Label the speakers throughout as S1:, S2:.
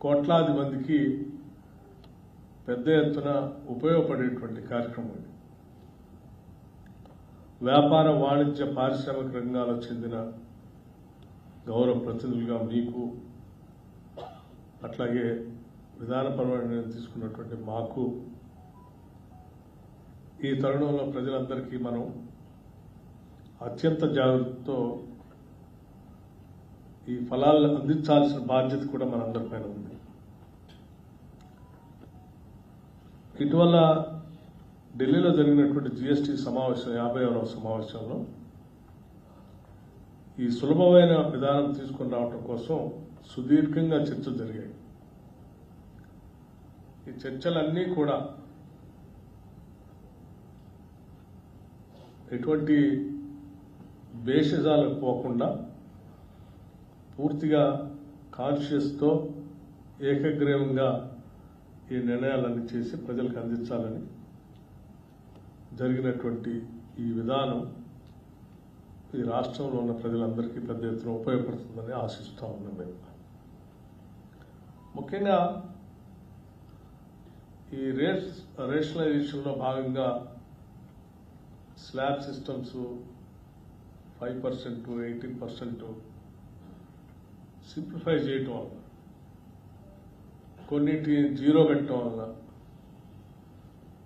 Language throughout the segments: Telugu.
S1: కోట్లాది మందికి పెద్ద ఎత్తున ఉపయోగపడేటువంటి కార్యక్రమం ఇది. వ్యాపార వాణిజ్య పారిశ్రామిక రంగాలకు చెందిన గౌరవ ప్రతినిధులుగా మీకు అట్లాగే విధానపరమైన నిర్ణయం తీసుకున్నటువంటి మాకు ఈ తరుణంలో ప్రజలందరికీ మనం అత్యంత జాగ్రత్తతో ఈ ఫలాలను అందించాల్సిన బాధ్యత కూడా మనందరిపైన ఉంది. ఇటీవల ఢిల్లీలో జరిగినటువంటి జిఎస్టీ సమావేశం యాభై ఆరవ సమావేశంలో ఈ సులభమైన విధానం తీసుకొని రావటం కోసం సుదీర్ఘంగా చర్చలు జరిగాయి. ఈ చర్చలన్నీ కూడా ఎటువంటి భేషజాలకు పోకుండా పూర్తిగా కాన్షియస్తో ఏకగ్రీవంగా ఈ నిర్ణయాలన్నీ చేసి ప్రజలకు అందించాలని జరిగినటువంటి ఈ విధానం ఈ రాష్ట్రంలో ఉన్న ప్రజలందరికీ పెద్ద ఎత్తున ఉపయోగపడుతుందని ఆశిస్తూ ఉన్నాం మేము. ముఖ్యంగా ఈ రేష్ రేషనలైజేషన్లో భాగంగా slab systems five percent eighteen percent simplify చేయటం వల్ల కొన్నిటికి జీరో పెట్టడం వల్ల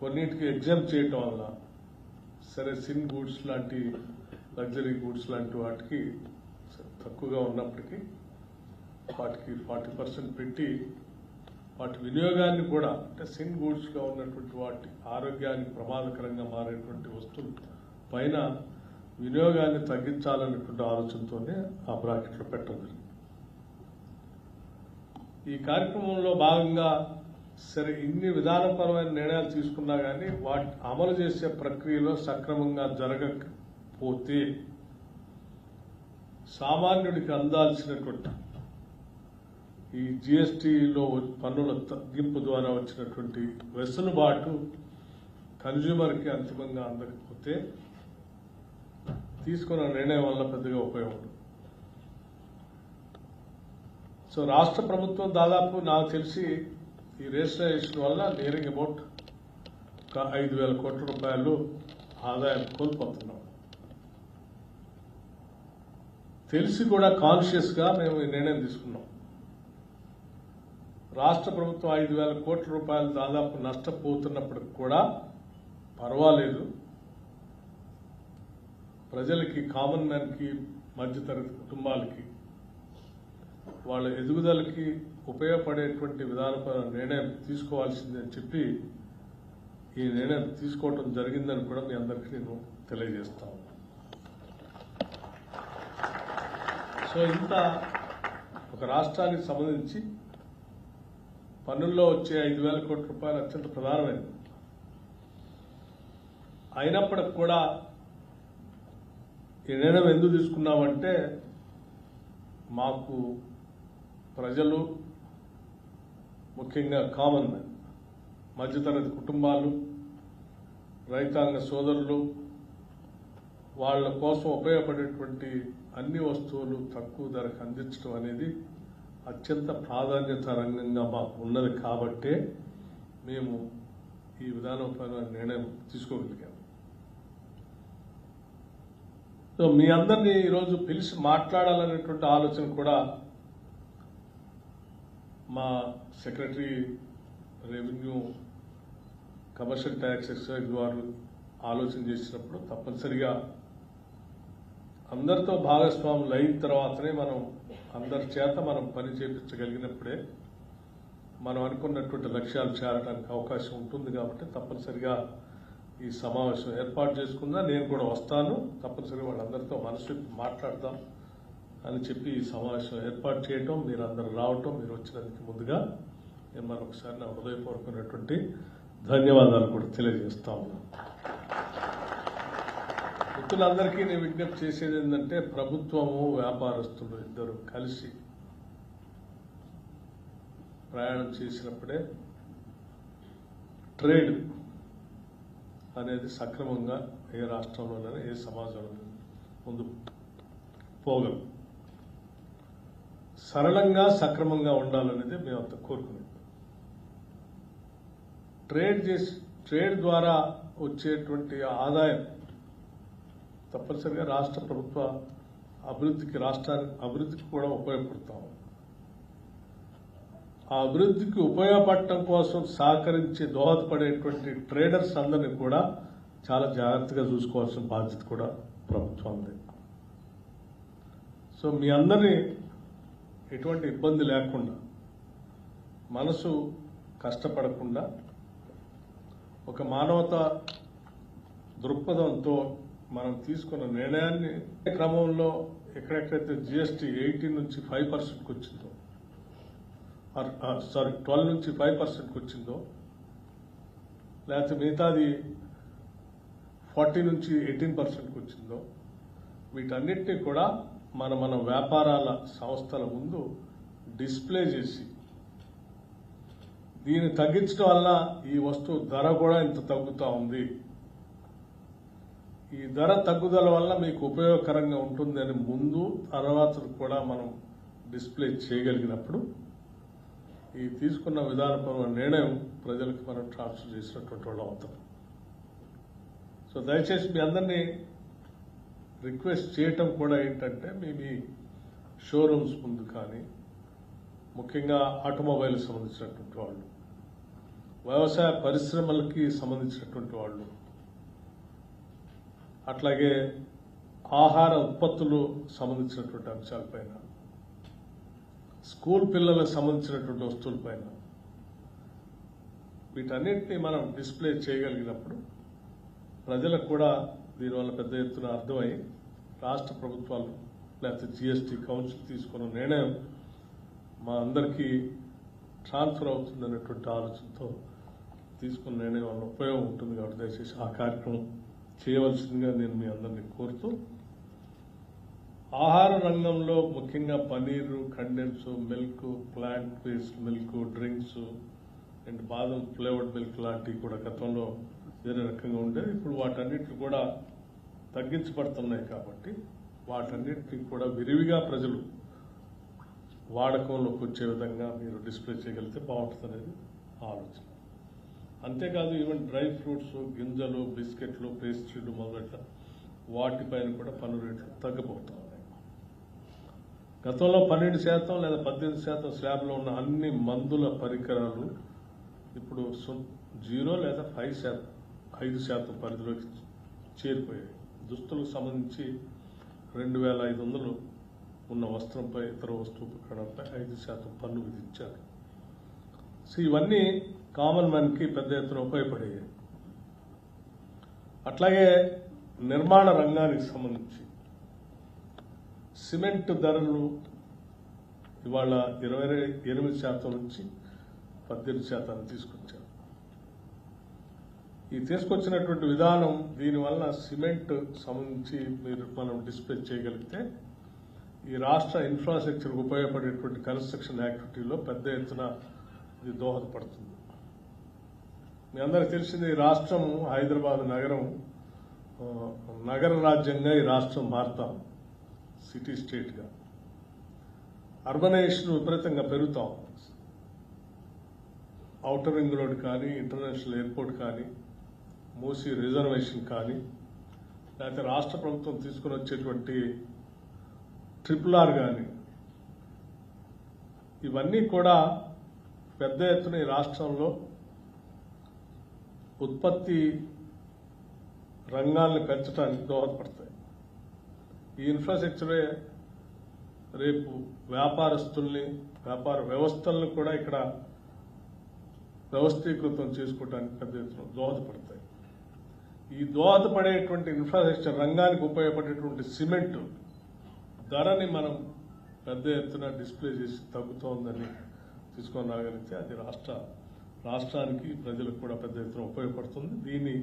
S1: కొన్నిటికి ఎగ్జామ్ చేయటం వల్ల సరే సిన్ గూడ్స్ లాంటి లగ్జరీ గూడ్స్ లాంటి వాటికి తక్కువగా ఉన్నప్పటికీ వాటికి ఫార్టీ పర్సెంట్ పెట్టి వాటి వినియోగాన్ని కూడా అంటే సిన్ గూడ్స్గా ఉన్నటువంటి వాటి ఆరోగ్యానికి ప్రమాదకరంగా మారేటువంటి వస్తువులు పైన వినియోగాన్ని తగ్గించాలనేటువంటి ఆలోచనతోనే ఆ బ్రాకెట్లో పెట్టడం జరిగింది. ఈ కార్యక్రమంలో భాగంగా సరే ఇన్ని విధానపరమైన నిర్ణయాలు తీసుకున్నా కానీ వాటి అమలు చేసే ప్రక్రియలో సక్రమంగా జరగకపోతే సామాన్యుడికి అందాల్సినటువంటి ఈ జిఎస్టీలో పన్నుల తగ్గింపు ద్వారా వచ్చినటువంటి వెసులుబాటు కన్జ్యూమర్కి అంతిమంగా అందకపోతే తీసుకున్న నిర్ణయం వల్ల పెద్దగా ఉపయోగం సో రాష్ట్ర ప్రభుత్వం దాదాపు నాకు తెలిసి ఈ రేషనలైజేషన్ వల్ల నియరింగ్ అబౌట్ ఒక ఐదు వేల కోట్ల రూపాయలు ఆదాయం కోల్పోతున్నాం. తెలిసి కూడా కాన్షియస్గా మేము ఈ నిర్ణయం తీసుకున్నాం. రాష్ట్ర ప్రభుత్వం ఐదు వేల కోట్ల రూపాయలు దాదాపు నష్టపోతున్నప్పటికి కూడా పర్వాలేదు. ప్రజలకి కామన్ మ్యాన్కి మధ్యతరగతి కుటుంబాలకి వాళ్ళ ఎదుగుదలకి ఉపయోగపడేటువంటి విధానపర నిర్ణయం తీసుకోవాల్సిందని చెప్పి ఈ నిర్ణయం తీసుకోవటం జరిగిందని కూడా మీ అందరికీ నేను తెలియజేస్తాను సో ఇంత ఒక రాష్ట్రానికి సంబంధించి పన్నుల్లో వచ్చే ఐదు వేల కోట్ల రూపాయలు అత్యంత ప్రధానమైనది అయినప్పటికి కూడా ఈ నిర్ణయం ఎందుకు తీసుకున్నామంటే మాకు ప్రజలు ముఖ్యంగా కామన్ మ్యాన్ మధ్యతరగతి కుటుంబాలు రైతాంగ సోదరులు వాళ్ళ కోసం ఉపయోగపడేటువంటి అన్ని వస్తువులు తక్కువ ధరకు అందించడం అనేది అత్యంత ప్రాధాన్యత రంగంగా మాకు ఉన్నది కాబట్టే మేము ఈ విధానపరమైన నిర్ణయం తీసుకోగలిగాము సో మీ అందరినీ ఈరోజు పిలిచి మాట్లాడాలనేటువంటి ఆలోచన కూడా మా secretary revenue commercial tax excise వారు ఆలోచన చేసినప్పుడు తప్పనిసరిగా అందరితో భాగస్వాములు అయిన తర్వాతనే మనం అందరి చేత మనం పని చేపించగలిగినప్పుడే మనం అనుకున్నటువంటి లక్ష్యాలు చేరడానికి అవకాశం ఉంటుంది కాబట్టి తప్పనిసరిగా ఈ సమావేశం ఏర్పాటు చేసుకుందా. నేను కూడా వస్తాను. తప్పనిసరిగా వాళ్ళందరితో మనసు మాట్లాడతాను మాట్లాడదాం. అని చెప్పి ఈ సమావేశం ఏర్పాటు చేయటం మీరు అందరు రావటం మీరు వచ్చినందుకు ముందుగా నేను మరొకసారి నా హృదయపూర్వకమైనటువంటి ధన్యవాదాలు కూడా తెలియజేస్తా ఉన్నాను మిత్రులందరికీ నేను విజ్ఞప్తి చేసేది ఏంటంటే ప్రభుత్వము వ్యాపారస్తులు ఇద్దరు కలిసి ప్రయాణం చేసినప్పుడే ట్రేడ్ అనేది సక్రమంగా ఏ రాష్ట్రంలోనైనా ఏ సమాజంలోనైనా ముందు పోగలం. సరళంగా సక్రమంగా ఉండాలనేది మేము అంత కోరుకునేది ట్రేడ్ చేసి ట్రేడ్ ద్వారా వచ్చేటువంటి ఆదాయం తప్పనిసరిగా రాష్ట్ర ప్రభుత్వ అభివృద్ధికి రాష్ట్రానికి అభివృద్ధికి కూడా ఉపయోగపడతాం ఆ అభివృద్ధికి ఉపయోగపడటం కోసం సహకరించి దోహదపడేటువంటి ట్రేడర్స్ అందరినీ కూడా చాలా జాగ్రత్తగా చూసుకోవాల్సిన బాధ్యత కూడా ప్రభుత్వం ఉంది. సో మీ అందరినీ ఎటువంటి ఇబ్బంది లేకుండా మనసు కష్టపడకుండా ఒక మానవత దృక్పథంతో మనం తీసుకున్న నిర్ణయాన్ని క్రమంలో ఎక్కడెక్కడైతే జిఎస్టీ ఎయిటీన్ నుంచి ఫైవ్ పర్సెంట్కి వచ్చిందో సారీ ట్వెల్వ్ నుంచి ఫైవ్ పర్సెంట్కి వచ్చిందో లేకపోతే మిగతాది ఫార్టీ నుంచి ఎయిటీన్ పర్సెంట్కి వచ్చిందో వీటన్నిటినీ కూడా మన మన వ్యాపారాల సంస్థల ముందు డిస్ప్లే చేసి దీన్ని తగ్గించడం వల్ల ఈ వస్తువు ధర కూడా ఇంత తగ్గుతూ ఉంది. ఈ ధర తగ్గుదల వల్ల మీకు ఉపయోగకరంగా ఉంటుంది ముందు తర్వాత కూడా మనం డిస్ప్లే చేయగలిగినప్పుడు ఈ తీసుకున్న విధానపరమైన నిర్ణయం ప్రజలకు మనం ట్రాన్స్ఫర్ చేసినటువంటి వాళ్ళు అవుతాం. సో దయచేసి మీ అందరినీ రిక్వెస్ట్ చేయటం కూడా ఏంటంటే మీ షోరూమ్స్ ముందు కానీ ముఖ్యంగా ఆటోమొబైల్ సంబంధించినటువంటి వాళ్ళు వ్యవసాయ పరిశ్రమలకి సంబంధించినటువంటి వాళ్ళు అట్లాగే ఆహార ఉత్పత్తులు సంబంధించినటువంటి అంశాలపైన స్కూల్ పిల్లలకు సంబంధించినటువంటి వస్తువులపైన వీటన్నిటిని మనం డిస్ప్లే చేయగలిగినప్పుడు ప్రజలకు కూడా దీనివల్ల పెద్ద ఎత్తున అర్థమై రాష్ట్ర ప్రభుత్వాలు లేకపోతే జిఎస్టీ కౌన్సిల్ తీసుకున్న నిర్ణయం మా అందరికీ ట్రాన్స్ఫర్ అవుతుందనేటువంటి ఆలోచనతో తీసుకున్న నిర్ణయం వల్ల ఉపయోగం ఉంటుంది కాబట్టి దయచేసి ఆ కార్యక్రమం చేయవలసిందిగా నేను మీ అందరినీ కోరుతూ ఆహార రంగంలో ముఖ్యంగా paneer condense milk plant based milk drinks and బాదం ఫ్లేవర్డ్ మిల్క్ లాంటివి కూడా గతంలో వేరే రకంగా ఉండేది ఇప్పుడు వాటన్నిటిని కూడా తగ్గించబడుతున్నాయి కాబట్టి వాటన్నిటికీ కూడా విరివిగా ప్రజలు వాడకంలోకి వచ్చే విధంగా మీరు డిస్ప్లే చేయగలిగితే బాగుంటుంది అనేది ఆలోచన. అంతేకాదు ఈవెన్ డ్రై ఫ్రూట్స్ గింజలు బిస్కెట్లు పేస్ట్రీలు మొదలైన వాటిపైన కూడా పన్ను రేట్లు తగ్గిపోతా ఉన్నాయి. గతంలో పన్నెండు శాతం లేదా పద్దెనిమిది శాతం స్లాబ్లో ఉన్న అన్ని మందుల పరికరాలు ఇప్పుడు జీరో లేదా ఫైవ్ శాతం ఐదు శాతం పరిధిలోకి చేరిపోయాయి. దుస్తులకు సంబంధించి రెండు వేల ఐదు వందలు ఉన్న వస్త్రంపై ఇతర వస్తువు ప్రకటనపై ఐదు శాతం పన్ను విధించారు. సో ఇవన్నీ కామన్ మ్యాన్కి పెద్ద ఎత్తున ఉపయోగపడేవి. అట్లాగే నిర్మాణ రంగానికి సంబంధించి సిమెంట్ ధరలు ఇవాళ ఇరవై ఎనిమిది శాతం నుంచి పద్దెనిమిది శాతాన్ని తీసుకొచ్చారు. ఈ తీసుకొచ్చినటువంటి విధానం దీనివల్ల సిమెంట్ సంబంధించి మీరు మనం డిస్ప్లే చేయగలిగితే ఈ రాష్ట్ర ఇన్ఫ్రాస్ట్రక్చర్ ఉపయోగపడేటువంటి కన్స్ట్రక్షన్ యాక్టివిటీలో పెద్ద ఎత్తున ఇది దోహదపడుతుంది. మీ అందరికి తెలిసింది ఈ రాష్ట్రం హైదరాబాద్ నగరం నగర రాజ్యంగా ఈ రాష్ట్రం మారుతాం సిటీ స్టేట్గా. అర్బనైజేషన్ విపరీతంగా పెరుగుతాం. ఔటర్ రింగ్ రోడ్ కానీ ఇంటర్నేషనల్ ఎయిర్పోర్ట్ కానీ మూసీ రిజర్వేషన్ కానీ లేకపోతే రాష్ట్ర ప్రభుత్వం తీసుకుని వచ్చేటువంటి ట్రిపుల్ ఆర్ కానీ ఇవన్నీ కూడా పెద్ద ఎత్తున ఈ రాష్ట్రంలో ఉత్పత్తి రంగాల్ని పెంచడానికి దోహదపడతాయి. ఈ ఇన్ఫ్రాస్ట్రక్చరే రేపు వ్యాపారస్తుల్ని వ్యాపార వ్యవస్థలను కూడా ఇక్కడ వ్యవస్థీకృతం చేసుకోవడానికి పెద్ద ఎత్తున దోహదపడతాయి. ఈ దోహదపడేటువంటి ఇన్ఫ్రాస్ట్రక్చర్ రంగానికి ఉపయోగపడేటువంటి సిమెంట్ ధరని మనం పెద్ద ఎత్తున డిస్ప్లే చేసి తగ్గుతోందని తీసుకొని రాగలిగితే అది రాష్ట్ర రాష్ట్రానికి ప్రజలకు కూడా పెద్ద ఎత్తున ఉపయోగపడుతుంది. దీన్ని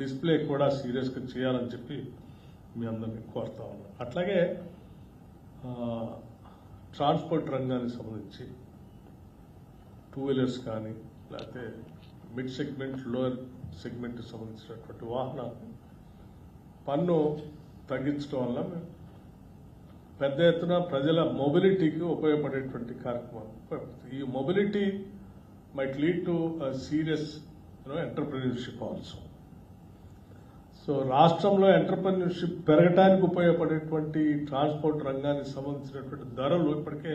S1: డిస్ప్లే కూడా సీరియస్గా చేయాలని చెప్పి మీ అందరినీ కోరుతా ఉన్నాను. అట్లాగే ట్రాన్స్పోర్ట్ రంగానికి సంబంధించి టూ వీలర్స్ కానీ లేకపోతే మిడ్ సెగ్మెంట్ లోయర్ సెగ్మెంట్ సంబంధించినటువంటి వాహనాలు. పన్ను తగ్గించడం వల్ల పెద్ద ఎత్తున ప్రజల మొబిలిటీకి ఉపయోగపడేటువంటి కార్యక్రమాలు ఉపయోగపడుతుంది. ఈ mobility might lead to serious entrepreneurship also so రాష్ట్రంలో ఎంటర్ప్రీనర్షిప్ పెరగటానికి ఉపయోగపడేటువంటి ట్రాన్స్పోర్ట్ రంగానికి సంబంధించినటువంటి ధరలు ఇప్పటికే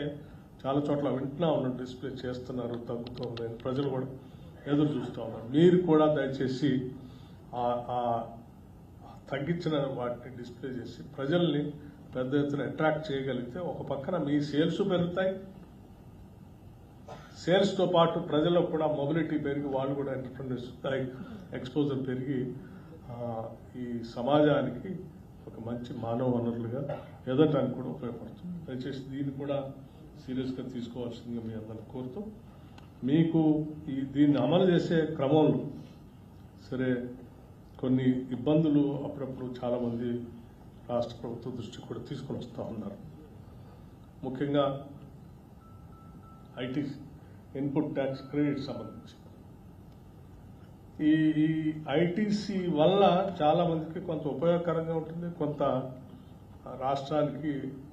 S1: చాలా చోట్ల వింటున్నా ఉన్నాం డిస్ప్లే చేస్తున్నారు తగ్గుతూ ప్రజలు కూడా ఎదురు చూస్తూ ఉన్నాం మీరు కూడా దయచేసి ఆ- తగ్గించిన వాటిని డిస్ప్లే చేసి ప్రజల్ని పెద్ద ఎత్తున అట్రాక్ట్ చేయగలిగితే ఒక పక్కన మీ సేల్స్ పెరుగుతాయి. సేల్స్తో పాటు ప్రజలకు కూడా మొబిలిటీ పెరిగి వాళ్ళు కూడా ఎంటర్ప్రినర్స్ ఎక్స్పోజర్ పెరిగి ఈ సమాజానికి ఒక మంచి మానవ వనరులుగా ఎదగటానికి కూడా ఉపయోగపడుతుంది. దయచేసి దీన్ని కూడా సీరియస్గా తీసుకోవాల్సిందిగా మీ అందరిని కోరుతూ మీకు ఈ దీన్ని అమలు చేసే క్రమంలో సరే కొన్ని ఇబ్బందులు అప్పుడప్పుడు చాలామంది రాష్ట్ర ప్రభుత్వ దృష్టికి కూడా తీసుకొని వస్తూ ఉన్నారు. ముఖ్యంగా ఐటీ ఇన్పుట్ ట్యాక్స్ క్రెడిట్ సంబంధించి. ఈ ఈ ఐటీసీ వల్ల చాలామందికి కొంత ఉపయోగకరంగా ఉంటుంది కొంత రాష్ట్రానికి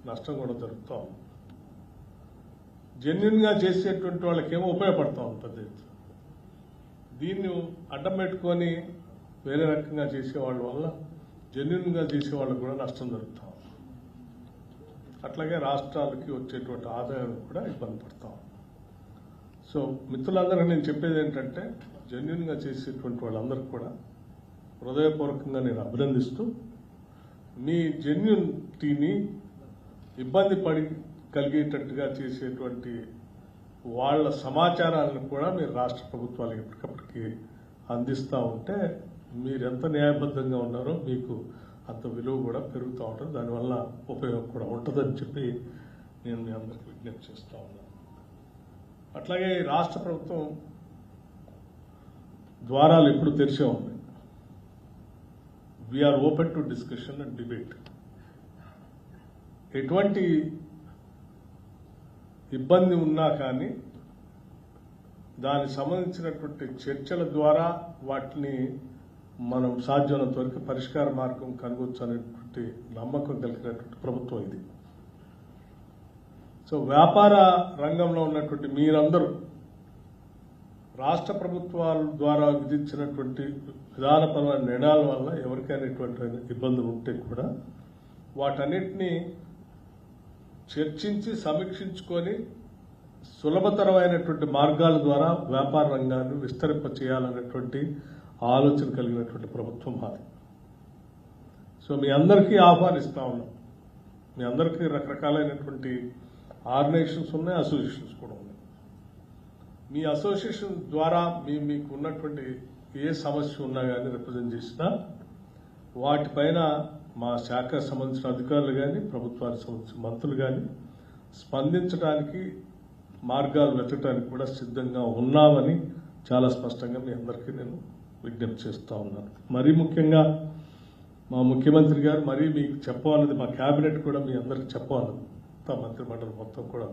S1: నష్టం కూడా జరుగుతూ ఉంది. జెన్యున్గా చేసేటువంటి వాళ్ళకేమో ఉపయోగపడతా ఉంటుంది. దీన్ని అడ్డం పెట్టుకొని వేరే రకంగా చేసేవాళ్ళ వల్ల జెన్యున్గా చేసేవాళ్ళకు చేసే కూడా నష్టం జరుగుతా అట్లాగే రాష్ట్రాలకి వచ్చేటువంటి ఆదాయం కూడా ఇబ్బంది పడతాం సో మిత్రులందరికీ నేను చెప్పేది ఏంటంటే జెన్యున్గా చేసేటువంటి వాళ్ళందరికీ కూడా హృదయపూర్వకంగా నేను అభినందిస్తూ మీ జెన్యునిటీని ఇబ్బంది పడి కలిగేటట్టుగా చేసేటువంటి వాళ్ళ సమాచారాలను కూడా మీరు రాష్ట్ర ప్రభుత్వాలకు ఎప్పటికప్పటికి అందిస్తూ ఉంటే మీరు ఎంత న్యాయబద్ధంగా ఉన్నారో మీకు అంత విలువ కూడా పెరుగుతూ ఉంటుంది. దానివల్ల ఉపయోగం కూడా ఉంటుందని చెప్పి నేను మీ అందరికీ విజ్ఞప్తి చేస్తూ ఉన్నాను. అట్లాగే రాష్ట్ర ప్రభుత్వం ద్వారాలు ఎప్పుడు తెరిచే ఉన్నాయి we are open to discussion and debate ఎటువంటి ఇబ్బంది ఉన్నా కానీ దానికి సంబంధించినటువంటి చర్చల ద్వారా వాటిని మనం సాధ్యమైనంత వరకు పరిష్కార మార్గం కనుగొచ్చు అనేటువంటి నమ్మకం కలిగినటువంటి ప్రభుత్వం ఇది. సో వ్యాపార రంగంలో ఉన్నటువంటి మీరందరూ రాష్ట్ర ప్రభుత్వాల ద్వారా విధించినటువంటి విధానపరమైన నిర్ణయాల వల్ల ఎవరికైనా ఇటువంటి ఇబ్బందులు ఉంటే కూడా వాటన్నిటినీ చర్చించి సమీక్షించుకొని సులభతరమైనటువంటి మార్గాల ద్వారా వ్యాపార రంగాన్ని విస్తరింప చేయాలనేటువంటి ఆలోచన కలిగినటువంటి ప్రభుత్వం మాది. సో మీ అందరికీ ఆహ్వానిస్తా ఉన్నాం. మీ అందరికీ రకరకాలైనటువంటి ఆర్గనైజేషన్స్ ఉన్నాయి అసోసియేషన్స్ కూడా ఉన్నాయి. మీ అసోసియేషన్ ద్వారా మీ మీకు ఉన్నటువంటి ఏ సమస్య ఉన్నా కానీ రిప్రజెంట్ చేసినా వాటిపైన మా శాఖ సంబంధించిన అధికారులు కానీ ప్రభుత్వానికి సంబంధించిన మంత్రులు కానీ స్పందించడానికి మార్గాలు వెతకడానికి కూడా సిద్ధంగా ఉన్నామని చాలా స్పష్టంగా మీ అందరికీ నేను విజ్ఞప్తి చేస్తూ ఉన్నాను. మరీ ముఖ్యంగా మా ముఖ్యమంత్రి గారు మరీ మీకు చెప్పాలన్నది మా కేబినెట్ కూడా మీ అందరికి చెప్పాలన్నది. మొత్తం మంత్రిమండలి మొత్తం కూడా